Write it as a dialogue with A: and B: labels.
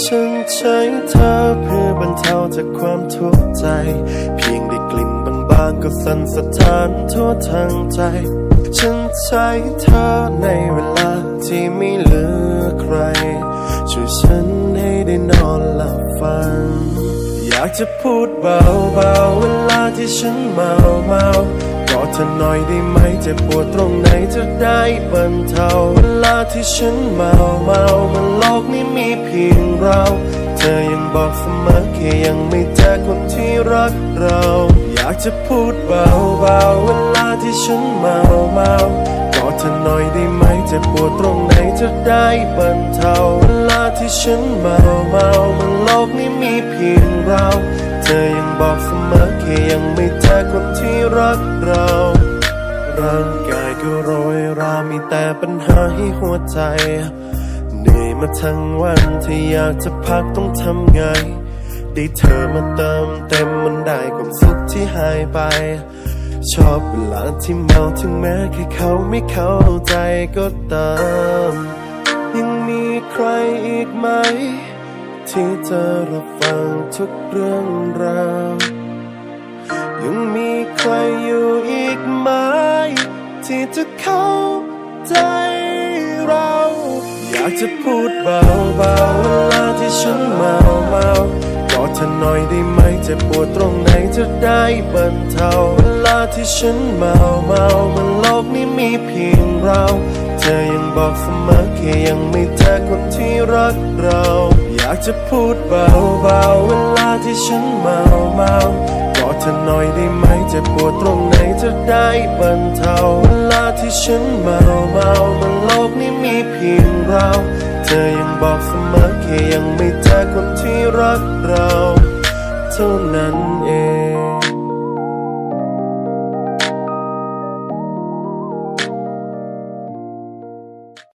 A: ฉันใช้เธอเพื่อบรรเทาจากความทุกข์ใจ เพียงได้กลิ่นบางๆก็สั่นสะท้านทั่วทางใจ ฉันใช้เธอในเวลาที่ไม่เหลือใคร ช่วยฉันให้ได้นอนหลับฝัน อยากจะพูดเบาๆเวลาที่ฉันเมาเมากอดเธอหน่อยได้ไหมเจ็บปวดตรงไหนจะได้บรรเทาเวลาที่ฉันเมาเมา เรา เธอยังบอกเสมอแค่ยังไม่เจอคนที่รักเรา อยากจะพูดเบาๆเวลาที่ฉันเมาเมากอดเธอหน่อยได้ไหมเจ็บปวดตรงไหนจะได้บรรเทาเวลาที่ฉันเมาเมามันโลกนี้มีเพียงเรา เธอยังบอกเสมอแค่ยังไม่เจอคนที่รักเราร่างกายก็โรยรามีแต่ปัญหาให้หัวใจ เหนื่อยมาทั้งวันที่อยากจะพักต้องทำไง ได้เธอมาเติมเต็มมันได้ความสุขที่หายไป ชอบเวลาที่เมาถึงแม้แค่เขาไม่เข้าใจก็ตามยังมีใครอีกไหม ที่จะรับฟังทุกเรื่องราวยังมีใครอยู่อีกไหม ที่จะเข้าใจากจะพูดเบาๆเวลาที่ฉันเมาเมากอดเธอหน่อยได้ไหมเจะปวดตรงไหนจะได้บรรเทาเวลาที่ฉันเมาเมามันโลกนี้มีเพียงเรา เธอยังบอกเสมอแค่ยังไม่เจอคนที่รักเรา อยากจะพูดเบาๆเวลาที่ฉันเมาเมา เธอหน่อยได้ไหมเจ็บปวดตรงไหนจะได้บรรเทาเวลาที่ฉันเมาเมามันโลกนี้มีเพียงเรา เธอยังบอกเสมอแค่ยังไม่เจอคนที่รักเรา เท่านั้นเอง